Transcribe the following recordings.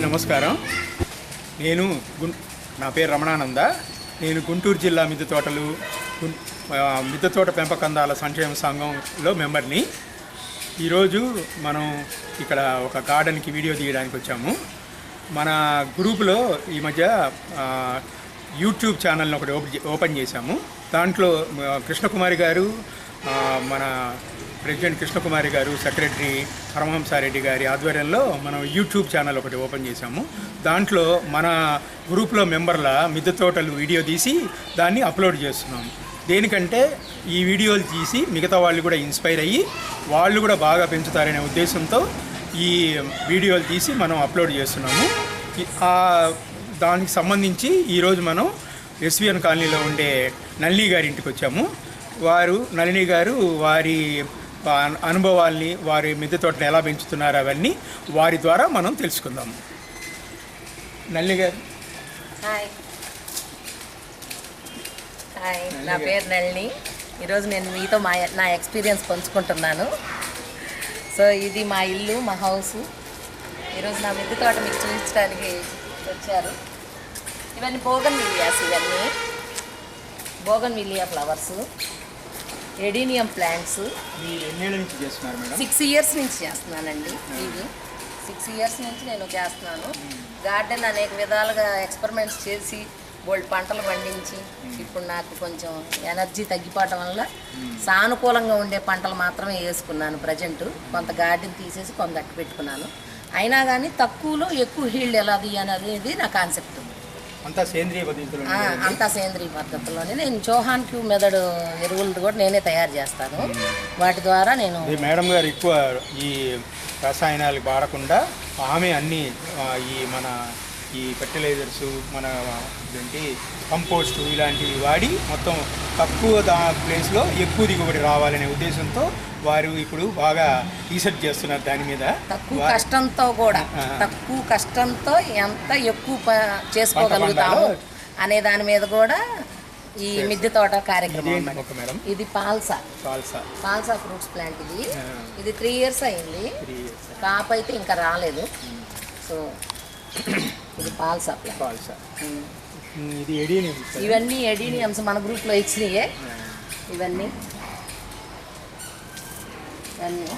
నమస్కారం. నేను గుం నా పేరు రమణానంద. నేను గుంటూరు జిల్లా మిద్దె తోటలు మిద్దె తోట పెంపకందాల సంక్షేమ సంఘంలో మెంబర్ని. ఈరోజు మనం ఇక్కడ ఒక గార్డెన్కి వీడియో తీయడానికి వచ్చాము. మన గ్రూపులో ఈ మధ్య యూట్యూబ్ ఛానల్ని ఒకటి ఓపెన్ ఓపెన్ చేశాము. దాంట్లో కృష్ణకుమారి గారు మన ప్రెసిడెంట్ కృష్ణకుమారి గారు సెక్రటరీ పరమహంసారెడ్డి గారి ఆధ్వర్యంలో మనం యూట్యూబ్ ఛానల్ ఒకటి ఓపెన్ చేశాము. దాంట్లో మన గ్రూప్లో మెంబర్ల మిద్దె తోటలు వీడియో తీసి దాన్ని అప్లోడ్ చేస్తున్నాము దేనికంటే ఈ వీడియోలు తీసి మిగతా వాళ్ళు కూడా ఇన్స్పైర్ అయ్యి వాళ్ళు కూడా బాగా పెంచుతారనే ఉద్దేశంతో ఈ వీడియోలు తీసి మనం అప్లోడ్ చేస్తున్నాము. దానికి సంబంధించి ఈరోజు మనం ఎస్విఎన్ కాలనీలో ఉండే నళిని గారి ఇంటికి వచ్చాము. వారు నళిని గారు వారి అనుభవాల్ని వారి మిద్దె తోటను ఎలా పెంచుతున్నారు అవన్నీ వారి ద్వారా మనం తెలుసుకుందాము నళిని గారు. హాయ్. హాయ్. నా పేరు నళిని ఈరోజు నేను మీతో మా నా ఎక్స్పీరియన్స్ పంచుకుంటున్నాను. సో ఇది మా ఇల్లు మా హౌస్. ఈరోజు నా మిద్దె తోట మీకు చూపించడానికి వచ్చారు. ఇవన్నీ బోగన్ విలియాస్ ఇవన్నీ. Bougainvillea flowers. Adenium plants. Six years నుంచి చేస్తున్నానండి ఇవి సిక్స్ ఇయర్స్ నుంచి నేను చేస్తున్నాను. గార్డెన్ అనేక విధాలుగా ఎక్స్పెరిమెంట్స్ చేసి బోల్డ్ పంటలు పండించి ఇప్పుడు నాకు కొంచెం ఎనర్జీ తగ్గిపోవటం వల్ల సానుకూలంగా ఉండే పంటలు మాత్రమే వేసుకున్నాను ప్రజెంట్. కొంత గార్డెన్ తీసేసి కొంత అట్టు పెట్టుకున్నాను. అయినా కానీ తక్కువలో ఎక్కువ హీల్డ్ ఎలా అనేది నా కాన్సెప్ట్ అంతా సేంద్రియ పద్ధతిలో ఆ, అంతా సేంద్రియ పద్ధతిలోనే. నేను చౌహాన్ క్యూ మెదడు ఎరువులు కూడా నేనే తయారు చేస్తాను. వాటి ద్వారా నేను మేడం గారు ఎక్కువ ఈ రసాయనాలు వాడకుండా ఆమె అన్ని ఈ మన ఈ ఫెర్టిలైజర్స్ మన ఏంటి కంపోస్ట్ ఇలాంటివి వాడి మొత్తం తక్కువ దా ప్లేస్లో ఎక్కువ దిగుబడి రావాలనే ఉద్దేశంతో వారు ఇప్పుడు బాగా రీసెర్చ్ చేస్తున్నారు దాని మీద. తక్కువ కష్టంతో కూడా. తక్కువ కష్టంతో ఎంత ఎక్కువ చేసుకోగలుగుతాము అనే దాని మీద కూడా ఈ మిద్దె తోట కార్యక్రమం ఇది పాల్సా. సాల్సా పాల్సా ఫ్రూట్స్ ప్లాంట్ ఇది. ఇది త్రీ ఇయర్స్ అయింది. కాపు అయితే ఇంకా రాలేదు. సో ఇది పాల్సా. ఉమ్. ఇది ఎడీని ఇవన్నీ ఎడీనియమ్స్ మన గ్రూప్లో ఇచ్చినాయే. ఇవన్నీ. ఇవన్నీ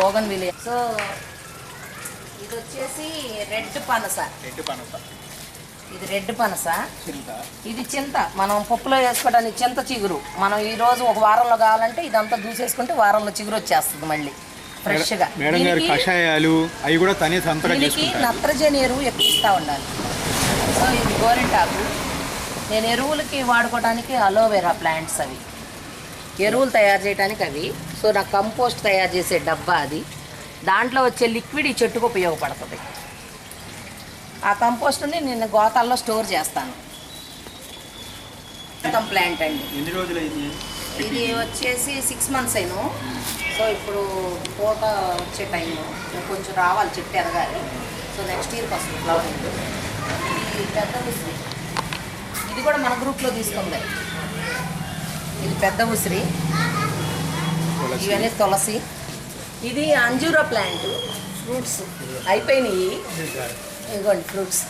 బోగన్ విలే సో ఇది వచ్చేసి రెడ్ పనస. రెడ్ పనస. ఇది రెడ్ పనస. చింత. ఇది చింత. మనం పప్పులో వేసుకోవడానికి చింత చిగురు. మనం ఈ రోజు ఒక వారంలో కావాలంటే ఇదంతా దూసేసుకుంటే వారంలో చిగురు వచ్చేస్తుంది మళ్ళీ. ఫ్రెష్గా. మేడం గారు దీనికి- కషాయాలు అవి కూడా తనే దీనికి నత్రజని ఎరువు ఎక్కువ ఇస్తూ ఉండాలి. సో ఇది గోరింటాకు. నేను ఎరువులకి వాడుకోవడానికి అలోవెరా ప్లాంట్స్ అవి. ఎరువులు తయారు చేయడానికి అవి. సో నాకు కంపోస్ట్ తయారు చేసే డబ్బా అది. దాంట్లో వచ్చే లిక్విడ్ ఈ చెట్టుకు ఉపయోగపడుతుంది. ఆ కంపోస్ట్ని నేను గోతాల్లో స్టోర్ చేస్తాను. ప్లాంట్ అండి. ఎన్ని రోజులు ఇది వచ్చేసి సిక్స్ మంత్స్ అయిను. సో ఇప్పుడు పూత వచ్చే టైము కొంచెం రావాలి చెట్టు ఎదగాలి. సో నెక్స్ట్ ఇయర్కి వస్తుంది ఫ్లవరింగ్. ఇది పెద్ద ఇది కూడా మన గ్రూప్లో తీసుకుంది. ఇది పెద్ద ఉసిరి. ఇవన్నీ తులసి. ఇది అంజూరా ప్లాంట్. ఫ్రూట్స్ అయిపోయినాయి. ఇదిగోండి ఫ్రూట్స్.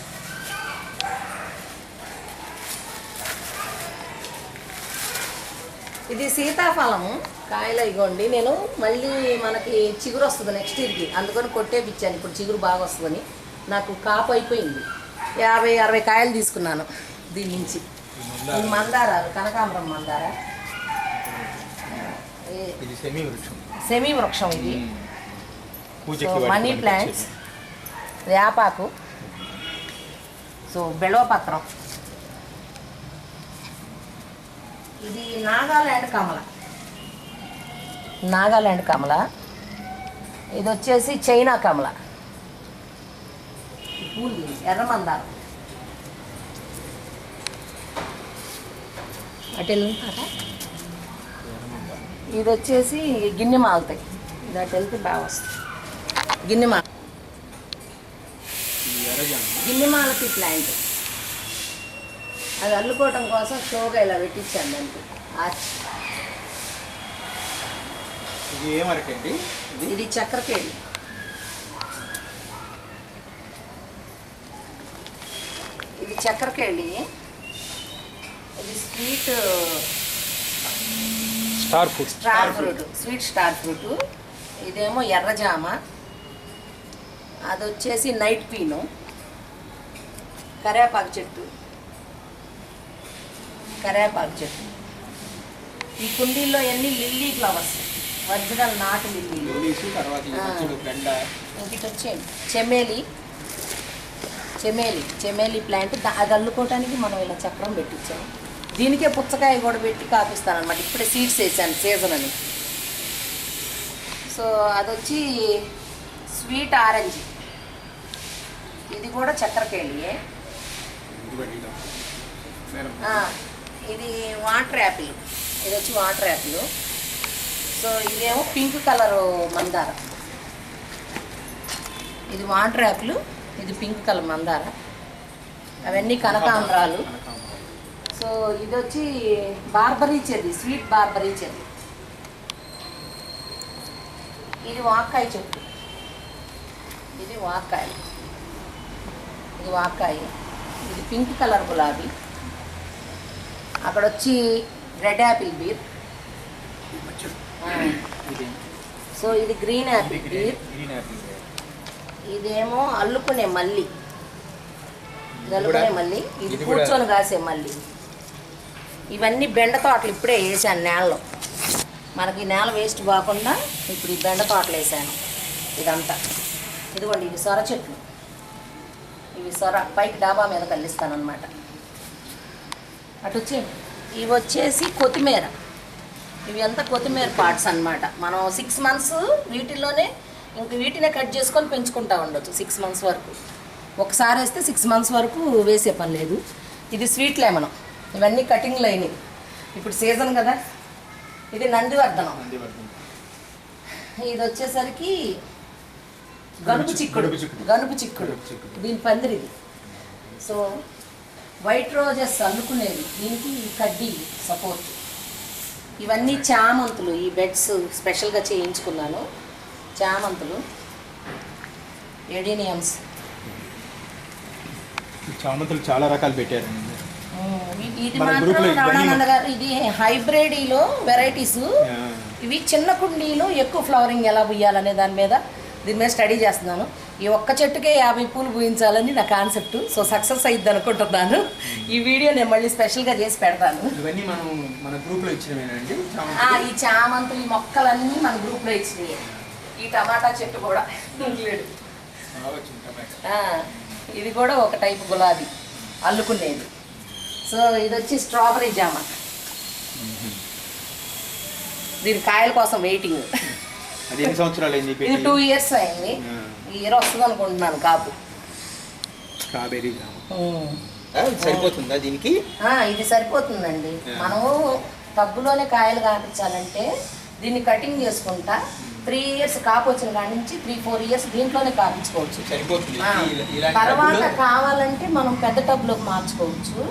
ఇది సీతాఫలము కాయలు ఇగోండి నేను మళ్ళీ మనకి చిగురు వస్తుంది నెక్స్ట్ ఇయర్కి. అందుకని కొట్టేపిచ్చాను. ఇప్పుడు చిగురు బాగా వస్తుందని. నాకు కాపు అయిపోయింది. యాభై అరవై కాయలు తీసుకున్నాను దీని నుంచి. మందారాలు. కనకాంబరం మందార. ఇది సెమీ వృక్షం సెమీ వృక్షం ఇది సో మనీ. ప్లాంట్స్ వేపాకు సో బెడవపత్రం ఇది నాగాల్యాండ్ కమల. నాగాల్యాండ్ కమల. ఇది వచ్చేసి చైనా కమల. పూలు ఎర్రమందారం అటు వెళ్తారా ఇది వచ్చేసి గిన్నె మాగుతాయి దాటి వెళ్తే బాగా వస్తుంది. గిన్నె మా గిన్నెమాల ప్లాంట్. అది అల్లుకోవటం కోసం షోగా ఇలా పెట్టించాను దానికి. ఆర్చ్ ఇది చక్రకేళి ఇది? చక్రకేళి ఇది sweet star food star fruit sweet star fruit. ఇదేమో ఎర్రజామ అది వచ్చేసి నైట్ పీను కరేపాకు చెట్టు. కరేపాకు చెట్టు. ఈ కుండీల్లో ఎన్ని లిల్లీ ఫ్లవర్స్? ఒరిజినల్ నాటు లిల్లీలు ఇంటికి వచ్చేయండి చెమేలి. చెమేలి చెమేలి ప్లాంట్. అది అల్లుకోవటానికి మనం ఇలా చక్రం పెట్టించాము దీనికే పుచ్చకాయ కూడా పెట్టి కాపిస్తాను అనమాట ఇప్పుడే సీడ్స్ వేసాను సీజన్ అని. సో అదొచ్చి స్వీట్ ఆరెంజ్ ఇది కూడా చక్కెరకేళియే ఇది వాటర్ యాపిల్. ఇది వచ్చి వాటర్ యాపిల్. సో ఇదేమో పింక్ కలర్ మందార. ఇది వాటర్ యాపిల్ ఇది పింక్ కలర్ మందార. అవన్నీ కనకాంబరాలు. సో ఇది వచ్చి barberry cherry sweet barberry cherry. ఇది వాక్కాయ చెట్టు. ఇది వాక్కాయ ఇది వాక్కాయ ఇది పింక్ కలర్ గులాబీ. అక్కడ వచ్చి రెడ్ యాపిల్ బీర్. సో ఇది గ్రీన్ యాపిల్ బీర్. ఇదేమో అల్లుకునే మల్లి. ఇది అల్లుకునే మల్లి. ఇది కూర్చొని కాసే మల్లి. ఇవన్నీ బెండ తోటలు ఇప్పుడే వేసాను నేలలో. మనకి ఈ నేల వేస్ట్ కాకుండా ఇప్పుడు ఈ బెండ తోటలు వేసాను. ఇదంతా. ఇదిగోండి ఇవి సొర చెట్లు. ఇవి సొర పైకి డాబా మీద కల్లిస్తాను అనమాట అటు వచ్చి ఇవి వచ్చేసి కొత్తిమీర. ఇవి అంతా కొత్తిమీర పార్ట్స్ అన్నమాట. మనం సిక్స్ మంత్స్ వీటిల్లోనే ఇంక వీటినే కట్ చేసుకొని పెంచుకుంటా ఉండొచ్చు సిక్స్ మంత్స్ వరకు. ఒకసారి వేస్తే సిక్స్ మంత్స్ వరకు వేసే పని లేదు. ఇది స్వీట్ లెమన్ ఇవన్నీ కటింగ్లు అయినాయి ఇప్పుడు సీజన్ కదా? ఇది నందివర్ధనం. ఇది వచ్చేసరికి గనుపు చిక్కుడు. గనుపు చిక్కుడు. దీని పందిరిది. సో వైట్ రోజెస్ అల్లుకునేది దీనికి ఈ కడ్డీ సపోర్ట్ ఇవన్నీ చామంతులు. ఈ బెడ్స్ స్పెషల్గా చేయించుకున్నాను. చామంతులు. ఎడీనియమ్స్ చామంతులు చాలా రకాలు పెట్టారండి ఇది మాత్రం గారు ఇది హైబ్రిడీలో వెరైటీస్. ఇవి చిన్న కుండీలో ఎక్కువ ఫ్లవరింగ్ ఎలా పూయాలనే దాని మీద దీని మీద స్టడీ చేస్తున్నాను. ఈ ఒక్క చెట్టుకే యాభై పూలు పూయించాలని నా కాన్సెప్ట్ సో సక్సెస్ అయ్యిద్ది అనుకుంటున్నాను. ఈ వీడియో నేను మళ్ళీ స్పెషల్గా చేసి పెడతాను. ఇవన్నీ మనం మన గ్రూప్లో ఇచ్చినవేనండి ఆ, ఈ చామంతులు ఈ మొక్కలన్నీ మన గ్రూప్లో ఇచ్చినాయి. ఈ టమాటా చెట్టు కూడా ఇది కూడా ఒక టైప్ గులాబీ. అల్లుకునేది. సో ఇది వచ్చి స్ట్రాబెరీ జామ. దీని కాయల కోసం వెయిటింగ్ అది ఎన్ని సంవత్సరాలు అయింది ఇది టూ ఇయర్స్ అయింది. ఈ ఇయర్ వస్తుంది అనుకుంటున్నాను కాపు. సరిపోతుందా దీనికి? ఇది సరిపోతుందండి. మనము టబ్బులోనే కాయలు కాపించాలంటే దీన్ని కటింగ్ చేసుకుంటా త్రీ ఇయర్స్ కాపు వచ్చిన కాడి నుంచి త్రీ ఫోర్ ఇయర్స్ దీంట్లోనే కాపించుకోవచ్చు. తర్వాత కావాలంటే మనం పెద్ద టబ్లోకి మార్చుకోవచ్చు.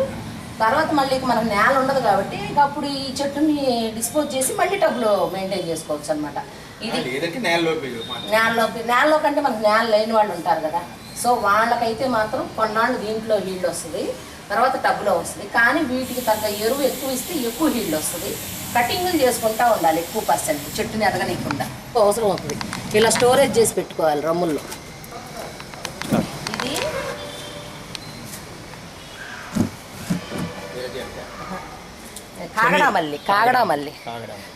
తర్వాత మళ్ళీ మనకు నేల ఉండదు కాబట్టి ఇక అప్పుడు ఈ చెట్టుని డిస్పోజ్ చేసి మళ్ళీ టబ్లో మెయింటైన్ చేసుకోవచ్చు అనమాట ఇది నేలలోకి నేలలో కంటే మనకు నేల లేని వాళ్ళు ఉంటారు కదా. సో వాళ్ళకైతే మాత్రం కొన్నాళ్ళు దీంట్లో హీల్డ్ వస్తుంది. తర్వాత టబ్లో వస్తుంది. కానీ వీటికి తగ్గ ఎరువు ఎక్కువ ఇస్తే ఎక్కువ హీల్డ్ వస్తుంది. కటింగ్లు చేసుకుంటా ఉండాలి ఎక్కువ పర్సెంట్. చెట్టుని ఎదగనీయకుండా. అవసరం అవుతుంది. ఇలా స్టోరేజ్ చేసి పెట్టుకోవాలి రమ్ముల్లో ఇది కాగడా మల్లి కాగడా మల్లి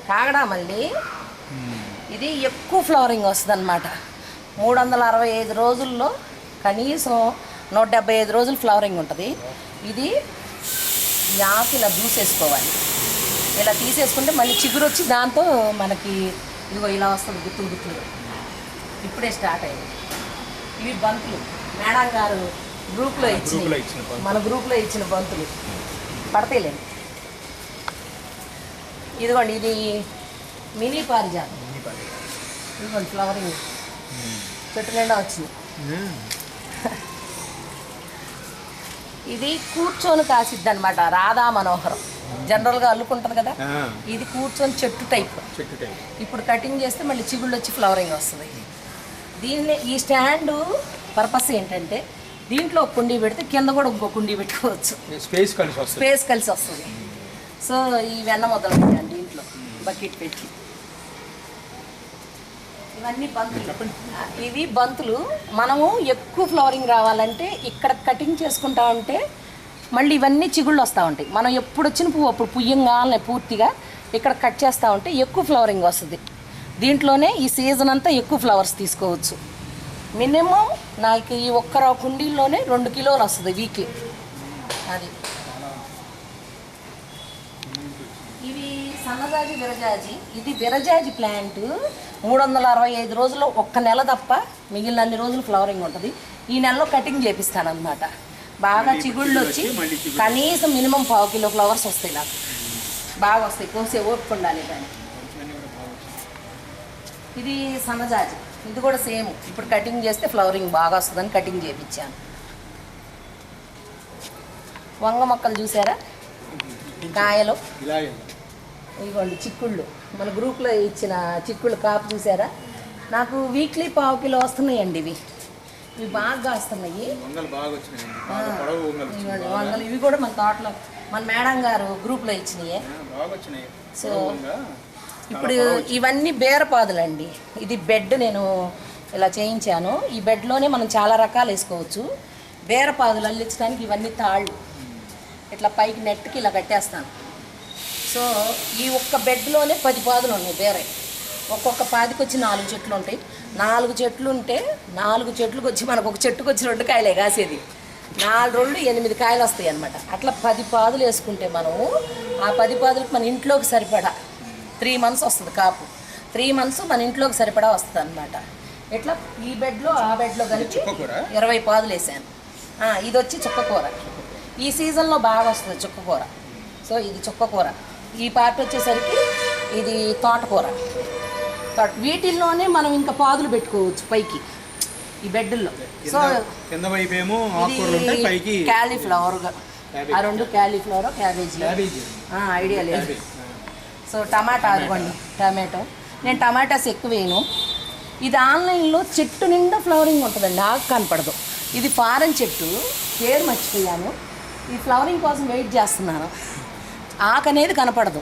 కాగడా మల్లి ఇది ఎక్కువ ఫ్లవరింగ్ వస్తుంది అనమాట మూడు వందల అరవై ఐదు రోజుల్లో కనీసం నూట డెబ్బై ఐదు రోజులు ఫ్లవరింగ్ ఉంటుంది. ఇది ఆకు ఇలా దూసేసుకోవాలి ఇలా తీసేసుకుంటే మళ్ళీ చిగురు వచ్చి దాంతో మనకి ఇదిగో ఇలా వస్తుంది గుత్తులు గుత్తులు. ఇప్పుడే స్టార్ట్ అయింది ఇవి బంతులు. మేడం గారు గ్రూప్లో ఇచ్చిన. మన గ్రూప్లో ఇచ్చిన బంతులు. పడతాయిలేండి. ఇదిగోండి ఇది మినీ పారిజాతం. ఇదిగోండి ఫ్లవరింగ్ చెట్టు నిండా వచ్చింది. ఇది కూర్చొని కాసిద్ది అనమాట రాధా మనోహరం. జనరల్గా అల్లుకుంటుంది కదా ఇది కూర్చొని చెట్టు టైప్. చెట్టు టైప్. ఇప్పుడు కటింగ్ చేస్తే మళ్ళీ చిగుళ్ళు వచ్చి ఫ్లవరింగ్ వస్తుంది. దీన్ని ఈ స్టాండ్ పర్పస్ ఏంటంటే దీంట్లో ఒక కుండీ పెడితే కింద కూడా ఇంకో కుండీ పెట్టుకోవచ్చు. స్పేస్ కలిసి వస్తుంది. స్పేస్ కలిసి వస్తుంది. సో ఈ వెన్న మొదలు పెట్టాను దీంట్లో బకెట్ పెట్టి. ఇవన్నీ బంతులు. ఇవి బంతులు. మనము ఎక్కువ ఫ్లవరింగ్ రావాలంటే ఇక్కడ కటింగ్ చేసుకుంటా ఉంటే మళ్ళీ ఇవన్నీ చిగుళ్ళు వస్తూ ఉంటాయి. మనం ఎప్పుడు వచ్చిన పువ్వు అప్పుడు పుయ్యంగానే పూర్తిగా ఇక్కడ కట్ చేస్తూ ఉంటే ఎక్కువ ఫ్లవరింగ్ వస్తుంది. దీంట్లోనే ఈ సీజన్ అంతా ఎక్కువ ఫ్లవర్స్ తీసుకోవచ్చు. మినిమం నాకు ఈ ఒక్క రా కుండీల్లోనే రెండు కిలోలు వస్తుంది వీక్లీ. అది. ఇవి సన్నజాజి విరజాజి. ఇది విరజాజి ప్లాంట్. మూడు వందల అరవై ఐదు రోజుల్లో ఒక్క నెల తప్ప మిగిలిన అన్ని రోజులు ఫ్లవరింగ్ ఉంటుంది. ఈ నెలలో కటింగ్ చేపిస్తాను అనమాట బాగా చిగుళ్ళు వచ్చి కనీసం మినిమం పావు కిలో ఫ్లవర్స్ వస్తాయి నాకు. బాగా వస్తాయి. కోసే ఓపిక ఉండాలి కానీ ఇది సన్నజాజి. ఇది కూడా సేమ్. ఇప్పుడు కటింగ్ చేస్తే ఫ్లవరింగ్ బాగా వస్తుందని కటింగ్ చేయించాను వంగ మొక్కలు చూసారా? కాయలు. ఇదిగోండి చిక్కుళ్ళు. మన గ్రూప్లో ఇచ్చిన చిక్కుళ్ళు కాపు చూసారా? నాకు వీక్లీ పావు కిలో వస్తున్నాయండి ఇవి. ఇవి బాగా వస్తున్నాయి. వంగలు ఇవి కూడా మన తోటలో మన మేడం గారు గ్రూప్లో ఇచ్చినాయే. సో. ఇప్పుడు ఇవన్నీ బేరపాదులండి. ఇది బెడ్ నేను ఇలా చేయించాను. ఈ బెడ్లోనే మనం చాలా రకాలు వేసుకోవచ్చు. బేరపాదులు అల్లించడానికి ఇవన్నీ తాళ్ళు. ఇట్లా పైకి నెట్కి ఇలా కట్టేస్తాను. సో ఈ ఒక్క బెడ్లోనే పది పాదులు ఉన్నాయి బేరే ఒక్కొక్క పాదికి వచ్చి నాలుగు చెట్లు ఉంటాయి. నాలుగు చెట్లు ఉంటే నాలుగు చెట్లకు వచ్చి మనకు ఒక చెట్టుకు వచ్చి రెండు కాయలే కాసేది. నాలుగు రెండు ఎనిమిది కాయలు వస్తాయి అనమాట అట్లా పది పాదులు వేసుకుంటే మనము ఆ పది పాదులకు మన ఇంట్లోకి సరిపడా త్రీ మంత్స్ వస్తుంది కాపు. త్రీ మంత్స్ మన ఇంట్లోకి సరిపడా వస్తుంది అనమాట ఇట్లా ఈ బెడ్లో ఆ బెడ్లో కలిపి? ఇరవై పాదులు వేసాను. ఇది వచ్చి చుక్కకూర ఈ సీజన్లో బాగా వస్తుంది చుక్కకూర సో ఇది చుక్కకూర ఈ పార్ట్ వచ్చేసరికి ఇది తోటకూర తోట వీటిల్లోనే మనం ఇంకా పాదులు పెట్టుకోవచ్చు పైకి ఈ బెడ్ల్లో. సో కింద- పైకి క్యాలీఫ్లవర్. ఆ రెండు క్యాలీఫ్లవర్ క్యాబేజీ. ఐడియా లేదు. సో టమాటా అదిగోండి టమాటో. నేను టమాటాస్ ఎక్కువ వేయను ఇది ఆన్లైన్లో చెట్టు నిండా ఫ్లవరింగ్ ఉంటుందండి ఆకు కనపడదు. ఇది ఫారెన్ చెట్టు పేరు మర్చిపోయాను. ఈ ఫ్లవరింగ్ కోసం వెయిట్ చేస్తున్నాను ఆకు అనేది కనపడదు.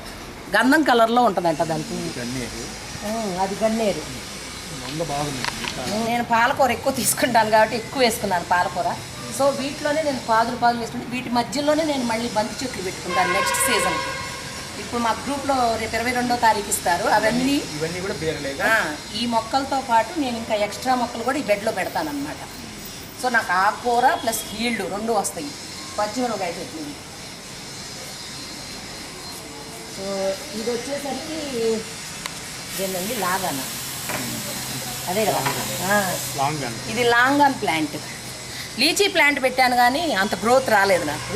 గంధం కలర్లో ఉంటుందంట దాని పువ్వు గన్నేరు. ఉమ్, అది గన్నేరు. నేను పాలకూర ఎక్కువ తీసుకుంటాను కాబట్టి ఎక్కువ వేసుకున్నాను పాలకూర. సో వీటిలోనే నేను పాదులు పాదులు వేసుకుంటే. వీటి మధ్యలోనే నేను మళ్ళీ బంతి చెట్లు పెట్టుకుంటాను నెక్స్ట్ సీజన్కి ఇప్పుడు మా గ్రూప్లో రేపు ఇరవై రెండో తారీఖు ఇస్తారు. అవన్నీ ఇవన్నీ కూడా ఈ మొక్కలతో పాటు నేను ఇంకా ఎక్స్ట్రా మొక్కలు కూడా ఈ బెడ్లో పెడతాను అనమాట సో నాకు ఆకుకూర ప్లస్ హీల్డ్ రెండు వస్తాయి. పచ్చిమిరపకాయ ఇవి. సో ఇది వచ్చేసరికి ఏంటండి లాగాన? అదే కదా. ఇది లాంగాన్ ప్లాంట్. లీచీ ప్లాంట్ పెట్టాను కానీ అంత గ్రోత్ రాలేదు నాకు.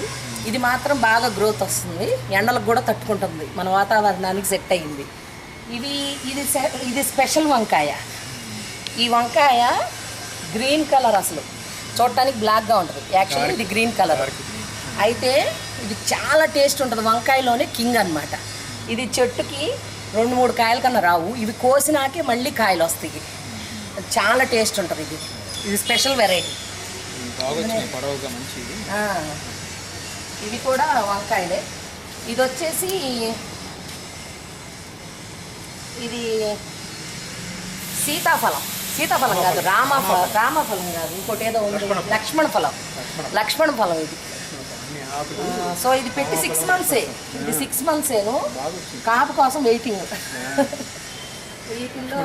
ఇది మాత్రం బాగా గ్రోత్ వస్తుంది. ఎండలకు కూడా తట్టుకుంటుంది. మన వాతావరణానికి సెట్ అయ్యింది ఇది ఇది ఇది స్పెషల్ వంకాయ. ఈ వంకాయ గ్రీన్ కలర్ అసలు. చూడటానికి బ్లాక్గా ఉంటుంది. యాక్చువల్లీ ఇది గ్రీన్ కలర్. అయితే ఇది చాలా టేస్ట్ ఉంటుంది వంకాయలోనే కింగ్ అన్నమాట. ఇది చెట్టుకి రెండు మూడు కాయల కన్నా రావు. ఇవి కోసినాకే మళ్ళీ కాయలు వస్తాయి. చాలా టేస్ట్ ఉంటుంది ఇది. ఇది స్పెషల్ వెరైటీ. ఇవి కూడా వంకాయలే. ఇది వచ్చేసి ఇది సీతాఫలం. సీతాఫలం కాదు రామఫలం. రామఫలం కాదు ఇంకోటి ఏదో ఉంది. లక్ష్మణ ఫలం లక్ష్మణ ఫలం ఇది. సో ఇది పెట్టి సిక్స్ మంత్సే ఇది సిక్స్ మంత్సేను కాపు కోసం వెయిటింగ్ వీటిల్లో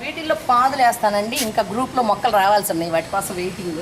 వీటిల్లో పాదులు వేస్తానండి ఇంకా గ్రూప్లో మొక్కలు రావాల్సి ఉన్నాయి. వాటి కోసం వెయిటింగ్